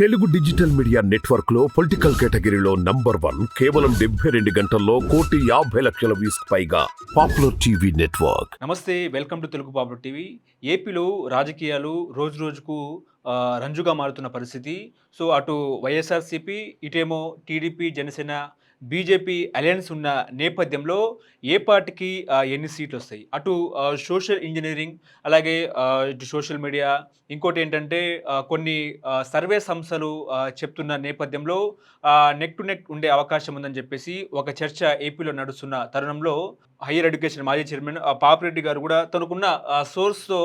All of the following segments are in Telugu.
తెలుగు డిజిటల్ మీడియా నెట్వర్క్లో పొలిటికల్ కేటగిరీలో నంబర్ వన్ కేవలం డెబ్బై రెండు గంటల్లో కోటి యాభై లక్షల వ్యూస్ పైగా పాపులర్ టీవీ నెట్వర్క్. నమస్తే welcome to Telugu popular TV. ఏపీలో రాజకీయాలు రోజు రోజుకు రంజుగా మారుతున్న పరిస్థితి. సో అటు వైఎస్ఆర్సీపీ ఇటేమో టీడీపీ జనసేన బీజేపీ అలయన్స్ ఉన్న నేపథ్యంలో ఏ పార్టీకి ఎన్ని సీట్లు వస్తాయి? అటు సోషల్ ఇంజనీరింగ్ అలాగే ఇటు సోషల్ మీడియా ఇంకోటి ఏంటంటే కొన్ని సర్వే సంస్థలు చెప్తున్న నేపథ్యంలో నెక్ టు నెక్ ఉండే అవకాశం ఉందని చెప్పేసి ఒక చర్చ ఏపీలో నడుస్తున్న తరుణంలో హైయర్ ఎడ్యుకేషన్ మాజీ చైర్మన్ పాపిరెడ్డి గారు కూడా తనకున్న సోర్స్తో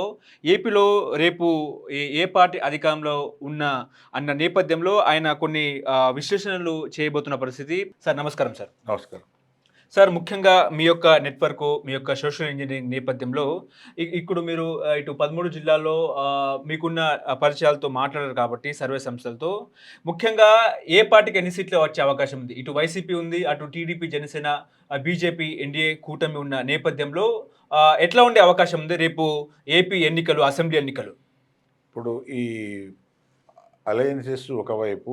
ఏపీలో రేపు ఏ ఏ పార్టీ అధికారంలో ఉన్న అన్న నేపథ్యంలో ఆయన కొన్ని విశ్లేషణలు చేయబోతున్న పరిస్థితి. సార్ నమస్కారం సార్. నమస్కారం. సార్ ముఖ్యంగా మీ యొక్క నెట్వర్క్ మీ యొక్క సోషల్ ఇంజనీరింగ్ నేపథ్యంలో ఇప్పుడు మీరు ఇటు పదమూడు జిల్లాల్లో మీకున్న పరిచయాలతో మాట్లాడారు కాబట్టి సర్వే సంస్థలతో. ముఖ్యంగా ఏ పార్టీకి ఎన్ని సీట్లు వచ్చే అవకాశం ఉంది? ఇటు వైసీపీ ఉంది అటు టీడీపీ జనసేన బీజేపీ ఎన్డీఏ కూటమి ఉన్న నేపథ్యంలో ఎట్లా ఉండే అవకాశం ఉంది రేపు ఏపీ ఎన్నికలు అసెంబ్లీ ఎన్నికలు? ఇప్పుడు ఈ అలయన్సెస్ ఒకవైపు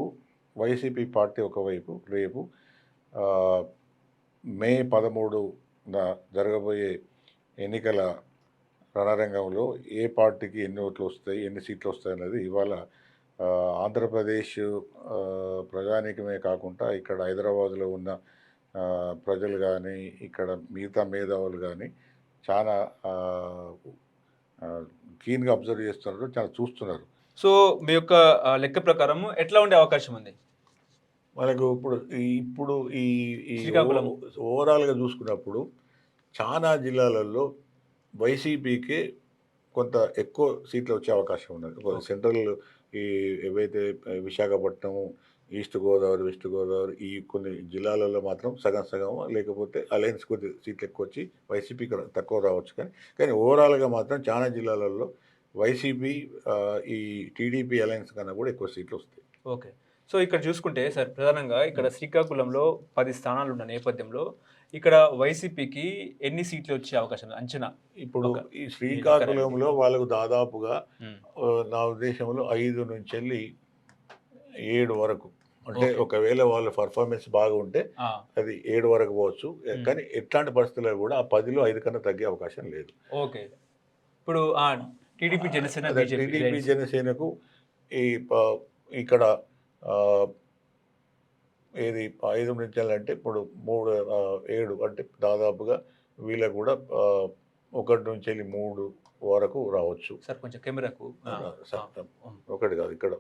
వైసీపీ పార్టీ ఒకవైపు రేపు మే పదమూడున జరగబోయే ఎన్నికల రణరంగంలో ఏ పార్టీకి ఎన్ని ఓట్లు వస్తాయి ఎన్ని సీట్లు వస్తాయి అనేది ఇవాళ ఆంధ్రప్రదేశ్ ప్రజానీకమే కాకుండా ఇక్కడ హైదరాబాద్లో ఉన్న ప్రజలు కానీ ఇక్కడ మిగతా మేధావులు కానీ చాలా కీన్గా అబ్జర్వ్ చేస్తున్నారు చాలా చూస్తున్నారు. సో మీ యొక్క లెక్క ప్రకారం ఎట్లా ఉండే అవకాశం ఉంది? మనకు ఇప్పుడు ఈ- ఇప్పుడు ఈ ఓవరాల్గా చూసుకున్నప్పుడు చాలా జిల్లాలలో వైసీపీకి కొంత ఎక్కువ సీట్లు వచ్చే అవకాశం ఉన్నది. సెంట్రల్ ఈ ఏవైతే విశాఖపట్నం ఈస్ట్ గోదావరి వెస్ట్ గోదావరి ఈ కొన్ని జిల్లాలలో మాత్రం సగం సగం లేకపోతే అలయన్స్ కొద్ది సీట్లు ఎక్కువ వచ్చి వైసీపీ తక్కువ రావచ్చు కానీ కానీ ఓవరాల్గా మాత్రం చాలా జిల్లాలలో వైసీపీ ఈ టీడీపీ అలయన్స్ కన్నా కూడా ఎక్కువ సీట్లు వస్తాయి. ఓకే. సో ఇక్కడ చూసుకుంటే సార్ ప్రధానంగా ఇక్కడ శ్రీకాకుళంలో పది స్థానాలు ఉన్న నేపథ్యంలో ఇక్కడ వైసీపీకి ఎన్ని సీట్లు వచ్చే అవకాశం? అంచనా. ఇప్పుడు ఈ శ్రీకాకుళంలో వాళ్ళకు దాదాపుగా నా ఉద్దేశంలో ఐదు నుంచి వెళ్ళి ఏడు వరకు. అంటే. ఒకవేళ వాళ్ళ పర్ఫార్మెన్స్ బాగా ఉంటే అది ఏడు వరకు పోవచ్చు. కానీ ఎట్లాంటి పరిస్థితుల్లో కూడా ఆ పదిలో ఐదు కన్నా తగ్గే అవకాశం లేదు. ఓకే. ఇప్పుడు టీడీపీ జనసేన టీడీపీ. జనసేనకు ఈ ఇక్కడ ఏది? ఐదు నుంచి అంటే ఇప్పుడు మూడు ఏడు అంటే దాదాపుగా వీళ్ళకు కూడా ఒకటి నుంచి వెళ్ళి మూడు వరకు రావచ్చు. సార్ కొంచెం కెమెరాకు. ఒకటి కాదు ఇక్కడ.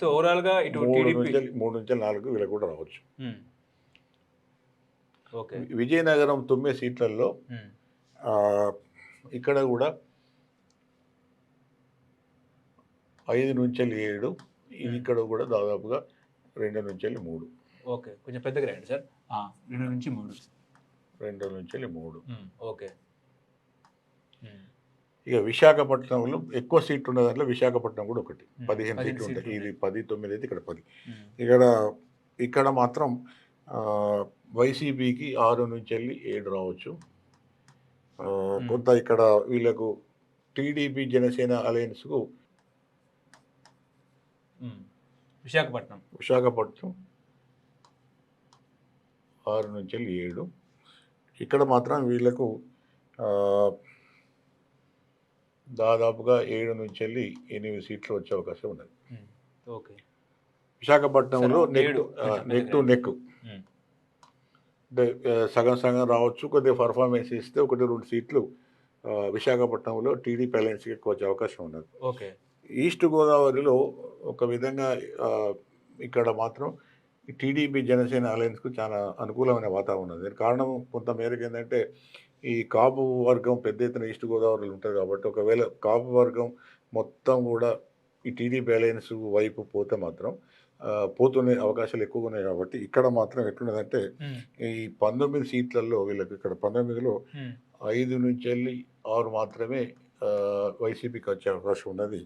సో ఓవరాల్గా ఇటు మూడు నుంచి నాలుగు వీళ్ళకి కూడా రావచ్చు. విజయనగరం తొమ్మిది సీట్లలో ఇక్కడ కూడా ఐదు నుంచి వెళ్ళి ఏడు ఇది. ఇక్కడ కూడా దాదాపుగా రెండు నుంచి వెళ్ళి మూడు ఓకే కొంచెం పెద్దగా రండి సార్ ఆ, రెండు నుంచి మూడు రెండు నుంచి వెళ్ళి మూడు. ఓకే. ఇక విశాఖపట్నంలో ఎక్కువ సీట్లు ఉన్న దాంట్లో విశాఖపట్నం కూడా ఒకటి. పదిహేను సీట్లు ఉంటాయి ఇది పది తొమ్మిది అయితే ఇక్కడ పది. ఇక్కడ ఇక్కడ మాత్రం ఆ, వైసీపీకి ఆరు నుంచి వెళ్ళి ఏడు రావచ్చు కొంత ఇక్కడ వీళ్ళకు టీడీపీ జనసేన అలయన్స్కు. విశాఖపట్నం. విశాఖపట్నం ఆరు నుంచి వెళ్ళి ఏడు. ఇక్కడ మాత్రం వీళ్ళకు దాదాపుగా ఏడు నుంచి వెళ్ళి ఎనిమిది సీట్లు వచ్చే అవకాశం ఉన్నది. ఓకే. విశాఖపట్నంలో నెక్ నెక్ టు నెక్. అంటే సగం సగం రావచ్చు కొద్దిగా పర్ఫార్మెన్స్ ఇస్తే ఒకటి రెండు సీట్లు విశాఖపట్నంలో టీడీపీ అలయన్స్కి ఎక్కువ వచ్చే అవకాశం ఉన్నది. ఓకే. ఈస్ట్ గోదావరిలో ఒక విధంగా ఇక్కడ మాత్రం టీడీపీ జనసేన అలయన్స్కు చాలా అనుకూలమైన వాతావరణం ఉంది కారణం కొంత మేరకు ఏంటంటే ఈ కాపు వర్గం పెద్ద ఎత్తున ఈస్ట్ గోదావరిలో ఉంటుంది కాబట్టి ఒకవేళ కాపు వర్గం మొత్తం కూడా ఈ టీడీపీ అలయన్స్ వైపు పోతే మాత్రం ఆ, పోతున్న అవకాశాలు ఎక్కువగా ఉన్నాయి కాబట్టి ఇక్కడ మాత్రం ఎట్లున్నదంటే. ఈ పంతొమ్మిది సీట్లలో వీళ్ళకి ఇక్కడ పంతొమ్మిదిలో. ఐదు నుంచి వెళ్ళి ఆరు మాత్రమే వైసీపీకి వచ్చే అవకాశం ఉన్నది.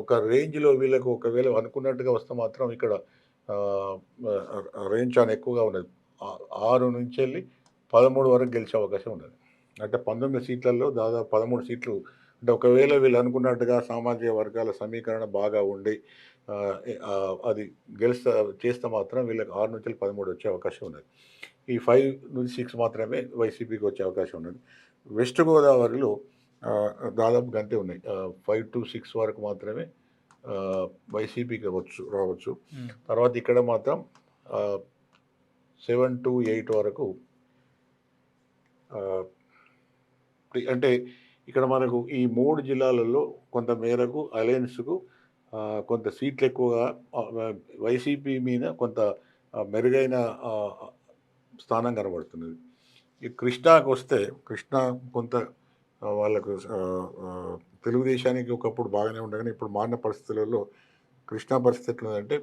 ఒక రేంజ్లో వీళ్ళకు ఒకవేళ అనుకున్నట్టుగా వస్తే మాత్రం ఇక్కడ రేంజ్ చాలా ఎక్కువగా ఉన్నది. ఆరు నుంచి వెళ్ళి పదమూడు వరకు గెలిచే అవకాశం ఉన్నది. అంటే పంతొమ్మిది సీట్లలో దాదాపు పదమూడు సీట్లు అంటే ఒకవేళ వీళ్ళు అనుకున్నట్టుగా సామాజిక వర్గాల సమీకరణ బాగా ఉండి అది గెలుస్తా చేస్తే మాత్రం వీళ్ళకి ఆరు నుంచి పదమూడు వచ్చే అవకాశం ఉన్నది. ఈ ఫైవ్ నుంచి సిక్స్ మాత్రమే వైసీపీకి వచ్చే అవకాశం ఉన్నది. వెస్ట్ గోదావరిలో దాదాపు గంటే ఉన్నాయి. ఫైవ్ టు సిక్స్ వరకు మాత్రమే వైసీపీకి వచ్చు రావచ్చు. తర్వాత ఇక్కడ మాత్రం సెవెన్ టు ఎయిట్ వరకు అంటే ఇక్కడ మనకు ఈ మూడు జిల్లాలలో కొంత మేరకు అలయన్స్కు కొంత సీట్లు ఎక్కువగా వైసీపీ మీద కొంత మెరుగైన స్థానం కనబడుతున్నది. ఈ కృష్ణాకు వస్తే కృష్ణా కొంత వాళ్ళకు తెలుగుదేశానికి ఒకప్పుడు బాగానే ఉండే కానీ ఇప్పుడు మారిన పరిస్థితులలో కృష్ణా పరిస్థితి ఎట్లుందంటే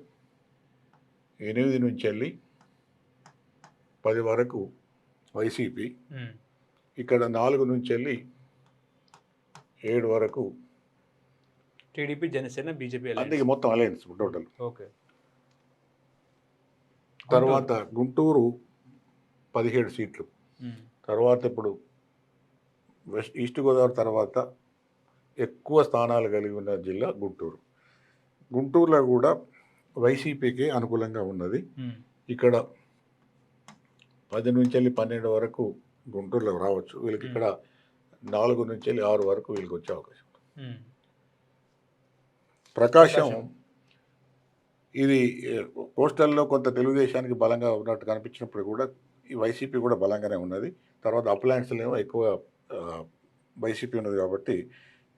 ఎనిమిది నుంచి వెళ్ళి పది వరకు వైసీపీ ఇక్కడ నాలుగు నుంచి వెళ్ళి ఏడు వరకు టీడీపీ జనసేన బీజేపీ అందుకే మొత్తం అలయన్స్ టోటల్. ఓకే. తర్వాత గుంటూరు. పదిహేడు సీట్లు. తర్వాత ఇప్పుడు వెస్ట్ ఈస్ట్ గోదావరి తర్వాత ఎక్కువ స్థానాలు కలిగి ఉన్న జిల్లా గుంటూరు. గుంటూరులో కూడా వైసీపీకి అనుకూలంగా ఉన్నది. ఇక్కడ పది నుంచి వెళ్ళి పన్నెండు వరకు గుంటూరులో రావచ్చు. వీళ్ళకి ఇక్కడ నాలుగు నుంచి వెళ్ళి ఆరు వరకు వీళ్ళకి వచ్చే అవకాశం ప్రకాశం. ఇది కోస్టల్లో కొంత తెలుగుదేశానికి బలంగా ఉన్నట్టు కనిపించినప్పుడు కూడా ఈ వైసీపీ కూడా బలంగానే ఉన్నది. తర్వాత అప్లాయన్స్లో ఏమో ఎక్కువ వైసీపీ ఉన్నది కాబట్టి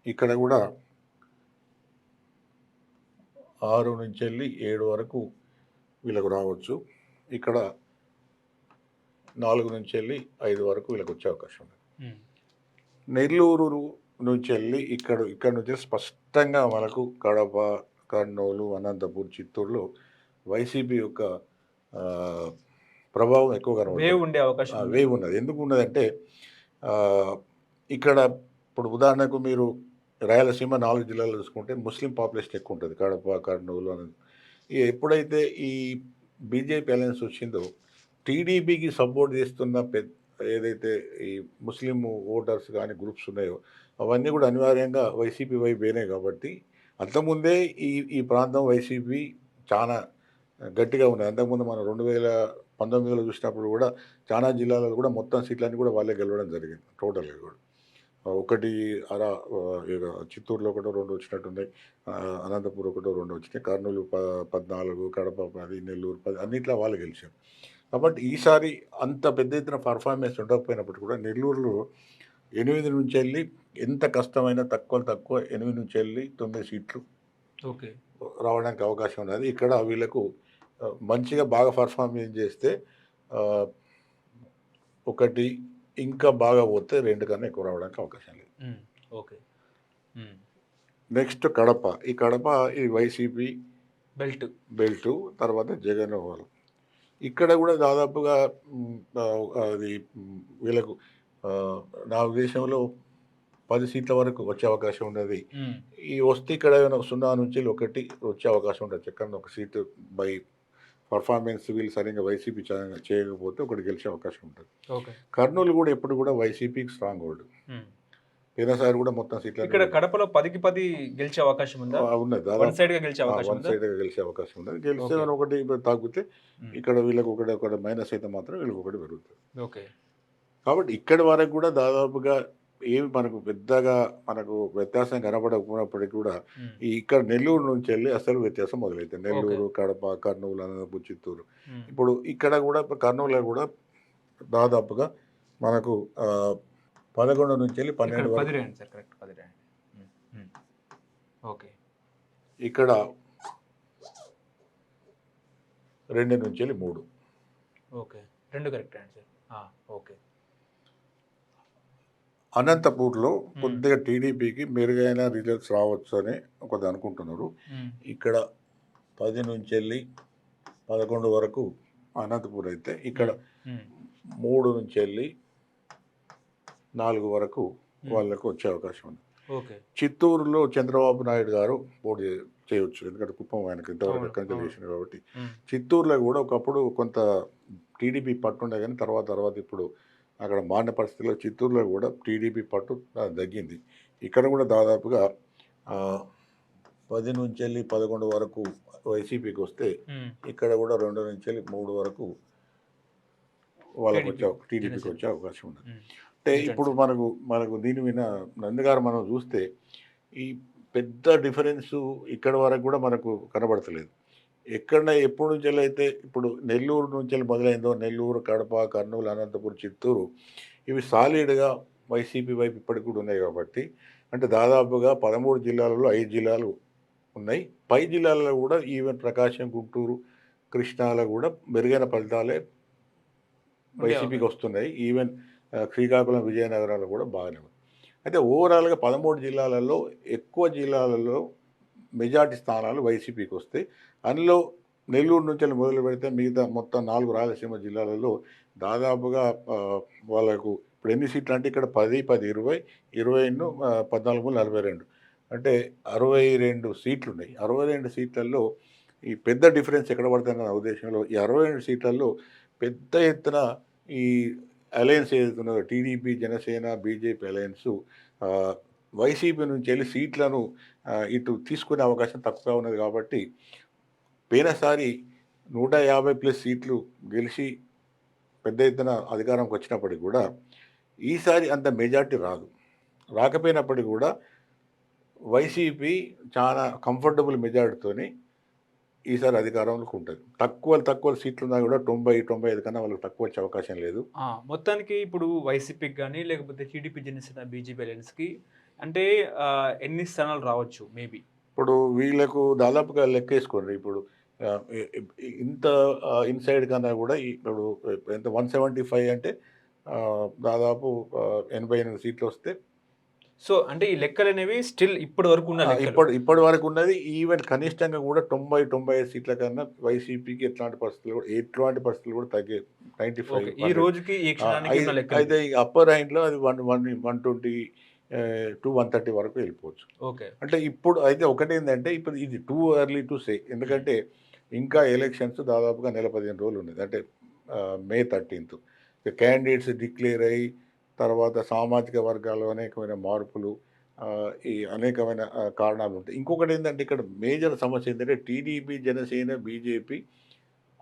ఇక్కడ కూడా ఆరు నుంచి వెళ్ళి ఏడు వరకు వీళ్ళకు రావచ్చు. ఇక్కడ నాలుగు నుంచి వెళ్ళి ఐదు వరకు వీళ్ళకి వచ్చే అవకాశం ఉంది. నెల్లూరు నుంచి వెళ్ళి ఇక్కడ ఇక్కడ నుంచి స్పష్టంగా మనకు కడప కర్నూలు అనంతపూర్ చిత్తూరులో వైసీపీ యొక్క ప్రభావం ఎక్కువ వేవ్ కనబడుతుంది ఉండే అవకాశం. వేవ్ ఉన్నది. ఎందుకు ఉన్నదంటే ఇక్కడ ఇప్పుడు ఉదాహరణకు మీరు రాయలసీమ నాలుగు జిల్లాలు చూసుకుంటే ముస్లిం పాపులేషన్ ఎక్కువ ఉంటుంది. కడప కర్నూలు అని. ఎప్పుడైతే ఈ బీజేపీ అలయన్స్ వచ్చిందో టీడీపీకి సపోర్ట్ చేస్తున్న పెద్ద ఏదైతే ఈ ముస్లిం ఓటర్స్ కానీ గ్రూప్స్ ఉన్నాయో అవన్నీ కూడా అనివార్యంగా వైసీపీ వైపు పోయినాయి కాబట్టి అంతకుముందే ఈ ఈ ప్రాంతం వైసీపీ చాలా గట్టిగా ఉన్నది అంతకుముందు మనం రెండు వేల పంతొమ్మిదిలో చూసినప్పుడు కూడా చాలా జిల్లాలలో కూడా మొత్తం సీట్లన్నీ కూడా వాళ్ళే గెలవడం జరిగింది. టోటల్గా కూడా. ఒకటి ఇక చిత్తూరులో ఒకటో రెండు వచ్చినట్టున్నాయి. అనంతపూర్ ఒకటో రెండు వచ్చినాయి. కర్నూలు ప పద్నాలుగు కడప పది నెల్లూరు పది అన్నిట్లో వాళ్ళు గెలిచారు. కాబట్టి ఈసారి అంత పెద్ద ఎత్తున పర్ఫార్మెన్స్ ఉండకపోయినప్పుడు కూడా నెల్లూరులో ఎనిమిది నుంచి వెళ్ళి ఎంత కష్టమైన తక్కువ తక్కువ ఎనిమిది నుంచి వెళ్ళి తొమ్మిది సీట్లు ఓకే. రావడానికి అవకాశం ఉన్నది. ఇక్కడ వీళ్ళకు మంచిగా బాగా పర్ఫార్మెన్స్ చేస్తే ఒకటి ఇంకా బాగా పోతే రెండు కన్నా ఎక్కువ రావడానికి అవకాశం లేదు. ఓకే. నెక్స్ట్ కడప. ఈ కడప ఈ వైసీపీ బెల్ట్. బెల్ట్ తర్వాత జగన్ వాళ్ళు ఇక్కడ కూడా దాదాపుగా అది వీళ్ళకు నా ఉద్దేశంలో పది సీట్ల వరకు వచ్చే అవకాశం ఉన్నది. ఈ వస్తే ఇక్కడ ఏమైనా సున్నా నుంచి ఒకటి వచ్చే అవకాశం ఉండొచ్చు. ఎక్కడ ఒక సీటు బై పర్ఫార్మెన్స్ వీళ్ళు సరిగ్గా వైసీపీ చేయకపోతే ఒకటి గెలిచే అవకాశం ఉంటుంది. కర్నూలు కూడా ఎప్పుడు కూడా వైసీపీకి స్ట్రాంగ్ హోల్డ్. పోయినసారి కూడా మొత్తం సీట్లు ఇక్కడ కడపలో పదికి పది గెలిచే అవకాశం ఉందా? ఉన్నది. వన్ సైడ్గా గెలిచే అవకాశం వన్ ఉందా? సైడ్ గెలిచే అవకాశం ఉన్నది. గెలిస్తే. ఒకటి తగ్గితే ఉమ్, ఇక్కడ వీళ్ళకి ఒకటి ఒకటి మైనస్ అయితే మాత్రం వీళ్ళకి ఒకటి పెరుగుతుంది. ఓకే. కాబట్టి ఇక్కడి వరకు కూడా దాదాపుగా ఏమి మనకు పెద్దగా మనకు వ్యత్యాసం కనపడకపోయినప్పటికీ కూడా ఈ ఇక్కడ నెల్లూరు నుంచి వెళ్ళి అసలు వ్యత్యాసం మొదలైతుంది నెల్లూరు కడప కర్నూలు అనంతపూర్ చిత్తూరు ఇప్పుడు ఇక్కడ కూడా కర్నూలులో కూడా దాదాపుగా మనకు పదకొండు నుంచి వెళ్ళి పన్నెండు. ఓకే. ఇక్కడ రెండు నుంచి వెళ్ళి మూడు. ఓకే. రెండు కరెక్ట్ అండి సార్. ఆ, ఓకే. అనంతపూర్లో కొద్దిగా టీడీపీకి మెరుగైన రిజల్ట్స్ రావచ్చు అని కొద్దిగా అనుకుంటున్నారు. ఇక్కడ పది నుంచి వెళ్ళి పదకొండు వరకు అనంతపూర్ అయితే ఇక్కడ మూడు నుంచి వెళ్ళి నాలుగు వరకు వాళ్ళకు వచ్చే అవకాశం ఉంది. ఓకే. చిత్తూరులో చంద్రబాబు నాయుడు గారు పోటీ చే- చేయొచ్చు. ఎందుకంటే కుప్పం ఆయనకి ఇంతవరకు ఎక్కడి. చేసింది కాబట్టి. చిత్తూరులో కూడా ఒకప్పుడు కొంత టీడీపీ పట్టుండే కానీ తర్వాత తర్వాత ఇప్పుడు అక్కడ మారిన పరిస్థితుల్లో చిత్తూరులో కూడా టీడీపీ పట్టు తగ్గింది ఇక్కడ కూడా దాదాపుగా పది నుంచి వెళ్ళి పదకొండు వరకు వైసీపీకి వస్తే ఇక్కడ కూడా రెండు నుంచి వెళ్ళి మూడు వరకు వాళ్ళకి వచ్చే టీడీపీకి. వచ్చే అవకాశం ఉంది. అంటే. ఇప్పుడు మనకు మనకు దీని మీద నందుగారు మనం చూస్తే ఈ పెద్ద డిఫరెన్స్ ఇక్కడ వరకు కూడా మనకు కనబడతలేదు ఎక్కడ ఎప్పటి నుంచి అయితే ఇప్పుడు నెల్లూరు నుంచి మొదలైందో నెల్లూరు కడప కర్నూలు అనంతపురం చిత్తూరు ఇవి సాలిడ్గా వైసీపీ వైపు ఇప్పటికి కూడా ఉన్నాయి కాబట్టి అంటే దాదాపుగా పదమూడు జిల్లాలలో ఐదు జిల్లాలు ఉన్నాయి. పై జిల్లాలలో కూడా ఈవెన్ ప్రకాశం గుంటూరు కృష్ణాలో కూడా మెరుగైన ఫలితాలే వైసీపీకి వస్తున్నాయి. ఈవెన్ శ్రీకాకుళం విజయనగరంలో కూడా బాగానే ఉంది అయితే ఓవరాల్గా పదమూడు జిల్లాలలో ఎక్కువ జిల్లాలలో మెజార్టీ స్థానాలు వైసీపీకి వస్తాయి అందులో నెల్లూరు నుంచి వెళ్ళి మొదలు పెడితే మిగతా మొత్తం నాలుగు రాయలసీమ జిల్లాలలో దాదాపుగా వాళ్ళకు ఇప్పుడు ఎన్ని సీట్లు అంటే ఇక్కడ పది పది ఇరవై ఇరవై ఎన్నో పద్నాలుగు నలభై రెండు. అంటే అరవై రెండు సీట్లు ఉన్నాయి. అరవై రెండు సీట్లలో ఈ పెద్ద డిఫరెన్స్ ఎక్కడ పడుతుంది నా ఉద్దేశంలో ఈ అరవై రెండు సీట్లలో పెద్ద ఎత్తున ఈ అలయన్స్ ఏదైతే TDP Janasena BJP alliance YCP నుంచి వెళ్ళి సీట్లను ఇటు తీసుకునే అవకాశం తక్కువగా ఉన్నది కాబట్టి పోయినసారి నూట యాభై ప్లస్ సీట్లు గెలిచి పెద్ద ఎత్తున అధికారంకి వచ్చినప్పటికి కూడా ఈసారి అంత మెజార్టీ రాదు. రాకపోయినప్పటికీ కూడా వైసీపీ చాలా కంఫర్టబుల్ మెజార్టీతోని ఈసారి అధికారంలోకి ఉంటుంది. తక్కువ తక్కువ సీట్లు ఉన్నా కూడా తొంభై తొంభై ఐదు కన్నా వాళ్ళకి తక్కువ వచ్చే అవకాశం లేదు. మొత్తానికి ఇప్పుడు వైసీపీకి కానీ లేకపోతే టీడీపీ జనసేన బీజేపీ అలయన్స్కి అంటే ఎన్ని స్థానాలు రావచ్చు మేబీ? ఇప్పుడు వీళ్ళకు దాదాపుగా లెక్కేసుకోండి. ఇప్పుడు ఇంత ఇన్సైడ్ కన్నా కూడా ఇప్పుడు ఎంత వన్ సెవెంటీ ఫైవ్ అంటే దాదాపు ఎనభై ఎనిమిది సీట్లు వస్తే సో అంటే ఈ లెక్కలు అనేవి స్టిల్ ఇప్పటి వరకు ఉన్న ఆ, లెక్కలు. ఇప్పటి ఇప్పటి వరకు ఉన్నది. ఈవెన్ కనిష్టంగా కూడా తొంభై తొంభై ఐదు సీట్ల కన్నా వైసీపీకి ఎట్లాంటి పరిస్థితులు కూడా ఎట్లాంటి పరిస్థితులు కూడా తగ్గే నైంటీ ఫైవ్ ఈ రోజుకి అయితే అప్పర్ హ్యాండ్లో అది one one one twenty to one thirty వరకు వెళ్ళిపోవచ్చు. ఓకే. అంటే ఇప్పుడు అయితే ఒకటి ఏంటంటే ఇప్పుడు ఇది టూ ఎర్లీ టు సే ఎందుకంటే ఇంకా ఎలక్షన్స్ దాదాపుగా నెల పదిహేను రోజులు ఉన్నది అంటే మే థర్టీన్త్ క్యాండిడేట్స్ డిక్లేర్ అయ్యి తర్వాత సామాజిక వర్గాల్లో అనేకమైన మార్పులు ఈ అనేకమైన కారణాలు ఉంటాయి. ఇంకొకటి ఏంటంటే ఇక్కడ మేజర్ సమస్య ఏంటంటే TDP Janasena BJP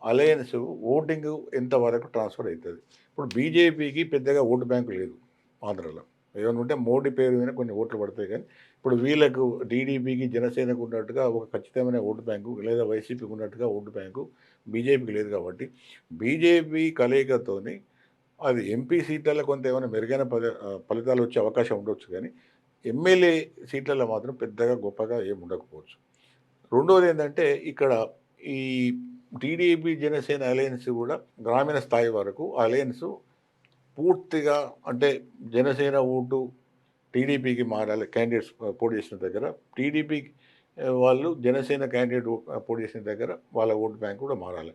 alliance voting ఎంతవరకు ట్రాన్స్ఫర్ అవుతుంది. ఇప్పుడు బీజేపీకి పెద్దగా ఓటు బ్యాంకు లేదు ఆంధ్రలో. ఏమైనా ఉంటే మోడీ పేరు మీద కొన్ని ఓట్లు పడతాయి కానీ ఇప్పుడు వీళ్ళకు టీడీపీకి జనసేనకు ఉన్నట్టుగా ఒక ఖచ్చితమైన ఓటు బ్యాంకు లేదా వైసీపీకి ఉన్నట్టుగా ఓటు బ్యాంకు బీజేపీకి లేదు కాబట్టి బీజేపీ కలయికతోని అది ఎంపీ సీట్లలో కొంత ఏమైనా మెరుగైన ఫలితాలు వచ్చే అవకాశం ఉండొచ్చు కానీ ఎమ్మెల్యే సీట్లలో మాత్రం పెద్దగా గొప్పగా ఏమి ఉండకపోవచ్చు. రెండవది ఏంటంటే ఇక్కడ ఈ టీడీపీ జనసేన అలయన్స్ కూడా గ్రామీణ స్థాయి వరకు అలయన్స్ పూర్తిగా అంటే జనసేన ఓటు టీడీపీకి మారాలి క్యాండిడేట్స్ పోటీ చేసిన దగ్గర. టీడీపీ వాళ్ళు జనసేన క్యాండిడేట్ పోటీ చేసిన దగ్గర వాళ్ళ ఓటు బ్యాంక్ కూడా మారాలి.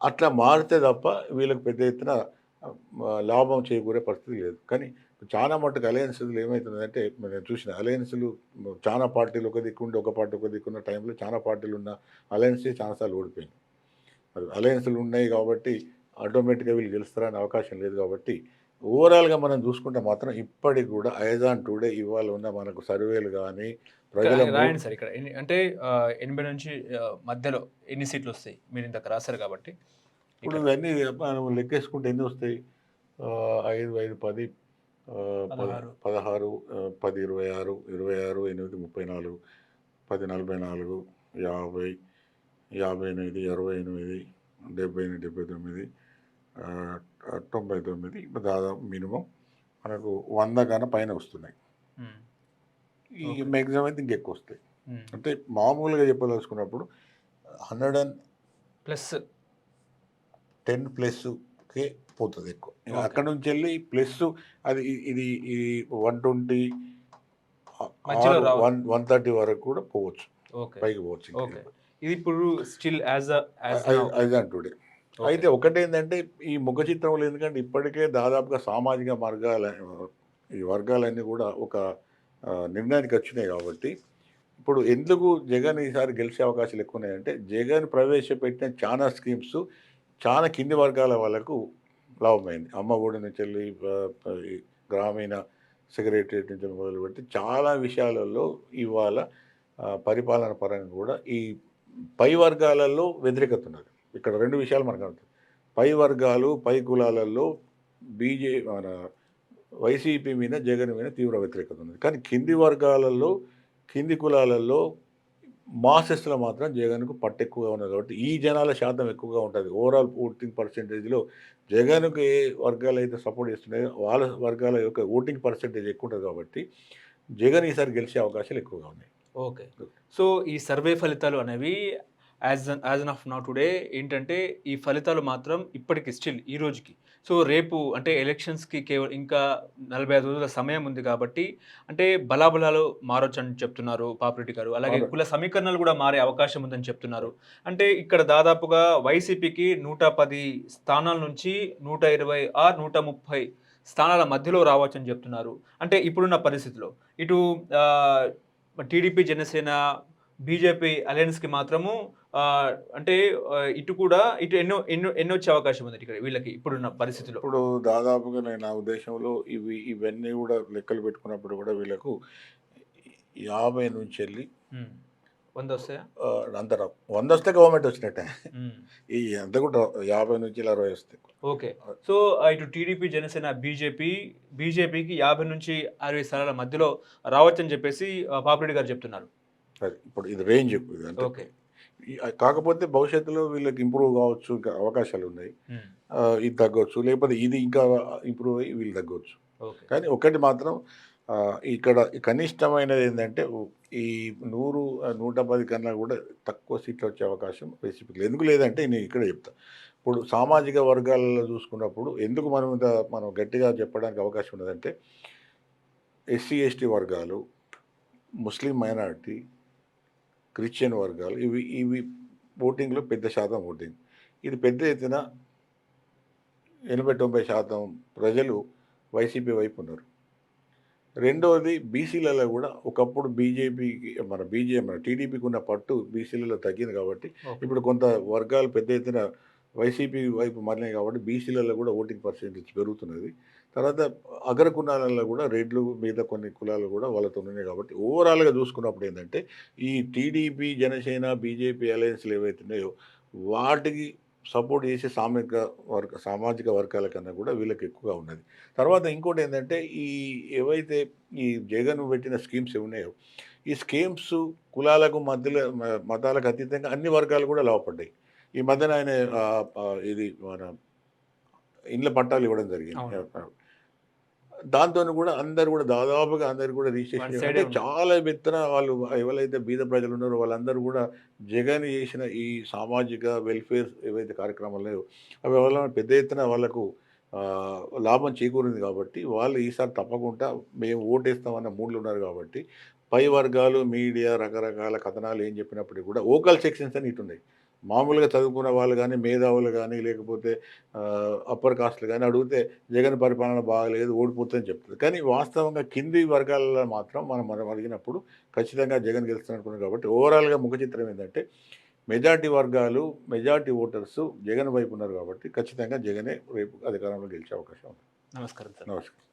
అట్లా మారితే తప్ప వీళ్ళకి పెద్ద ఎత్తున లాభం చేకూరే పరిస్థితి లేదు. కానీ చాలా మటుకు అలయన్స్లు ఏమవుతుందంటే నేను చూసిన అలయన్స్లు చాలా పార్టీలు ఒక దిక్కుండి ఒక పార్టీ ఒక దిక్కున్న టైంలో చాలా పార్టీలు ఉన్న అలయన్సే చాలాసార్లు ఓడిపోయింది అలయన్స్లు ఉన్నాయి కాబట్టి ఆటోమేటిక్గా వీళ్ళు గెలుస్తారనే అవకాశం లేదు కాబట్టి ఓవరాల్గా మనం చూసుకుంటే మాత్రం ఇప్పటికి కూడా ఐజాన్ టుడే ఇవాళ ఉన్న మనకు సర్వేలు కానీ ప్రజల రాయండి సార్ ఇక్కడ. అంటే ఎనభై నుంచి మధ్యలో ఎన్ని సీట్లు వస్తాయి? మీరు ఇంతకు రాశారు కాబట్టి. ఇప్పుడు ఇవన్నీ మనం లెక్కేసుకుంటే ఎన్ని వస్తాయి? ఐదు ఐదు పది పదహారు. పది ఇరవై ఆరు ఇరవై ఆరు ఎనిమిది ముప్పై నాలుగు పది నలభై నాలుగు యాభై యాభై ఎనిమిది అరవై ఎనిమిది డెబ్బై ఎనిమిది డెబ్బై తొమ్మిది తొంభై తొమ్మిది దాదాపు మినిమం. మనకు వంద కన్నా పైన వస్తున్నాయి. ఈ. మ్యాక్సిమం అయితే ఇంకెక్కువ వస్తాయి. అంటే మామూలుగా చెప్పదలుచుకున్నప్పుడు హండ్రెడ్ అండ్ ప్లస్. టెన్ ప్లస్కే పోతుంది ఎక్కువ. అక్కడ నుంచి వెళ్ళి ప్లస్ అది ఇది ఇది one twenty. One one thirty వరకు కూడా పోవచ్చు. పైకి పోవచ్చు ఇది ఇప్పుడు స్టిల్ యాజ్ ఐజాన్ టుడే అయితే ఒకటి ఏంటంటే ఈ ముఖ చిత్రంలో ఎందుకంటే ఇప్పటికే దాదాపుగా సామాజిక వర్గాల ఈ వర్గాలన్నీ కూడా ఒక నిర్ణయానికి వచ్చినాయి కాబట్టి ఇప్పుడు ఎందుకు జగన్ ఈసారి గెలిచే అవకాశాలు ఎక్కువ ఉన్నాయంటే జగన్ ప్రవేశపెట్టిన చాలా స్కీమ్స్ చాలా కింది వర్గాల వాళ్ళకు లాభమైంది. అమ్మఒడి నుంచి వెళ్ళి గ్రామీణ సెక్రటరియట్ నుంచి మొదలుపెట్టి చాలా విషయాలలో ఇవాళ పరిపాలన పరంగా కూడా ఈ పై వర్గాలలో వ్యతిరేకత ఉన్నది. ఇక్కడ రెండు విషయాలు మనకు అర్థం. పై వర్గాలు పై కులాలలో బీజే మన వైసీపీ మీద జగన్ మీద తీవ్ర వ్యతిరేకత ఉంది. కానీ కింది వర్గాలలో కింది కులాలలో మాసెస్లో మాత్రం జగన్కు పట్టు ఎక్కువగా ఉన్నది కాబట్టి ఈ జనాల శాతం ఎక్కువగా ఉంటుంది. ఓవరాల్ ఓటింగ్ పర్సెంటేజ్లో జగన్కు ఏ వర్గాలు అయితే సపోర్ట్ చేస్తున్నాయో వాళ్ళ వర్గాల యొక్క ఓటింగ్ పర్సెంటేజ్ ఎక్కువ ఉంటుంది కాబట్టి జగన్ ఈసారి గెలిచే అవకాశాలు ఎక్కువగా ఉన్నాయి. ఓకే. సో ఈ సర్వే ఫలితాలు అనేవి as as of now today ఏంటంటే ఈ ఫలితాలు మాత్రం ఇప్పటికి స్టిల్ ఈ రోజుకి. సో రేపు అంటే ఎలక్షన్స్కి కేవలం ఇంకా నలభై ఐదు రోజుల సమయం ఉంది కాబట్టి అంటే బలాబలాలు మారొచ్చు అని చెప్తున్నారు పాపిరెడ్డి గారు. అలాగే. కుల సమీకరణలు కూడా మారే అవకాశం ఉందని చెప్తున్నారు. అంటే ఇక్కడ దాదాపుగా వైసీపీకి నూట పది స్థానాల నుంచి నూట ఇరవై ఆ నూట ముప్పై స్థానాల మధ్యలో రావచ్చు అని చెప్తున్నారు. అంటే ఇప్పుడున్న పరిస్థితిలో ఇటు టీడీపీ జనసేన బీజేపీ అలయన్స్కి మాత్రము అంటే ఇటు కూడా ఇటు ఎన్నో ఎన్నో ఎన్నో వచ్చే అవకాశం ఉంది ఇక్కడ వీళ్ళకి ఇప్పుడున్న పరిస్థితిలో. ఇప్పుడు దాదాపుగా నేను నా ఉద్దేశంలో ఇవి ఇవన్నీ కూడా లెక్కలు పెట్టుకున్నప్పుడు కూడా వీళ్ళకు యాభై నుంచి వెళ్ళి. వంద వస్తాయా? అంత వంద వస్తే గవర్నమెంట్ వచ్చినట్టే. ఈ అంత కూడా యాభై నుంచి అరవై వస్తాయి. ఓకే. సో ఇటు టీడీపీ జనసేన బీజేపీ బీజేపీకి యాభై నుంచి అరవై స్థానాల మధ్యలో రావచ్చని చెప్పేసి పాపిరెడ్డి గారు చెప్తున్నారు. ఇప్పుడు ఇది రేంజ్ ఓకే. కాకపోతే భవిష్యత్తులో వీళ్ళకి ఇంప్రూవ్ కావచ్చు ఇంకా అవకాశాలు ఉన్నాయి ఇది తగ్గవచ్చు లేకపోతే ఇది ఇంకా ఇంప్రూవ్ అయ్యి వీళ్ళు తగ్గవచ్చు ఓకే. కానీ ఒకటి మాత్రం ఇక్కడ కనిష్టమైనది ఏంటంటే ఈ నూరు నూట పది కన్నా కూడా తక్కువ సీట్లు వచ్చే అవకాశం లేదు. ఎందుకు లేదంటే నేను ఇక్కడ చెప్తా. ఇప్పుడు సామాజిక వర్గాలలో చూసుకున్నప్పుడు ఎందుకు మనం ఇంత మనం గట్టిగా చెప్పడానికి అవకాశం ఉన్నదంటే ఎస్సీ ఎస్టీ వర్గాలు ముస్లిం మైనారిటీ క్రిస్టియన్ వర్గాలు ఇవి ఇవి ఓటింగ్లో పెద్ద శాతం ఓటింగ్. ఇది పెద్ద ఎత్తున ఎనభై తొంభై శాతం ప్రజలు వైసీపీ వైపు ఉన్నారు. రెండవది బీసీలలో కూడా ఒకప్పుడు బీజేపీకి మన బీజే మన టీడీపీకి ఉన్న పట్టు బీసీలలో తగ్గింది కాబట్టి. ఇప్పుడు కొంత వర్గాలు పెద్ద ఎత్తున వైసీపీ వైపు మారినాయి కాబట్టి బీసీలలో కూడా ఓటింగ్ పర్సెంటేజ్ పెరుగుతున్నది. తర్వాత అగ్ర కులాలలో కూడా రెడ్లు మీద కొన్ని కులాలు కూడా వాళ్ళతో ఉన్నాయి కాబట్టి ఓవరాల్గా చూసుకున్నప్పుడు ఏంటంటే ఈ టీడీపీ జనసేన బీజేపీ అలయన్స్లు ఏవైతే ఉన్నాయో వాటికి సపోర్ట్ చేసే సామాజిక వర్గ సామాజిక వర్గాల కన్నా కూడా వీళ్ళకి ఎక్కువగా ఉన్నది. తర్వాత ఇంకోటి ఏంటంటే ఈ ఏవైతే ఈ జగన్ పెట్టిన స్కీమ్స్ ఉన్నాయో ఈ స్కీమ్స్ కులాలకు మధ్యలో మతాలకు అతీతంగా అన్ని వర్గాలు కూడా లాభపడ్డాయి ఈ మధ్యన ఆయన ఇది మన ఇండ్ల పట్టాలు ఇవ్వడం జరిగింది. దాంతో కూడా అందరు కూడా దాదాపుగా అందరు కూడా రిజిస్ట్రేషన్ అంటే. చాలా విత్తన వాళ్ళు ఎవరైతే బీద ప్రజలు ఉన్నారో వాళ్ళందరూ కూడా జగన్ చేసిన ఈ సామాజిక వెల్ఫేర్ ఏవైతే కార్యక్రమాలు ఉన్నాయో అవి వల్ల పెద్ద ఎత్తున వాళ్ళకు లాభం చేకూరింది కాబట్టి వాళ్ళు ఈసారి తప్పకుండా మేము ఓటేస్తామన్న మూడ్లు ఉన్నారు కాబట్టి పై వర్గాలు మీడియా రకరకాల కథనాలు ఏం చెప్పినప్పటికీ కూడా ఓకల్ సెక్షన్స్ అని ఇటు ఉన్నాయి మామూలుగా చదువుకున్న వాళ్ళు కానీ మేధావులు కానీ లేకపోతే అప్పర్ కాస్ట్లు కానీ అడిగితే జగన్ పరిపాలన బాగలేదు ఓడిపోతుందని చెప్తుంది కానీ వాస్తవంగా కింది వర్గాలలో మాత్రం మనం మనం అడిగినప్పుడు ఖచ్చితంగా జగన్ గెలుస్తున్నారు అనుకున్నాం కాబట్టి ఓవరాల్గా ముఖ చిత్రం ఏంటంటే మెజార్టీ వర్గాలు మెజార్టీ ఓటర్స్ జగన్ వైపు ఉన్నారు కాబట్టి ఖచ్చితంగా జగనే రేపు అధికారంలో గెలిచే అవకాశం ఉంది. నమస్కారం సార్. నమస్కారం.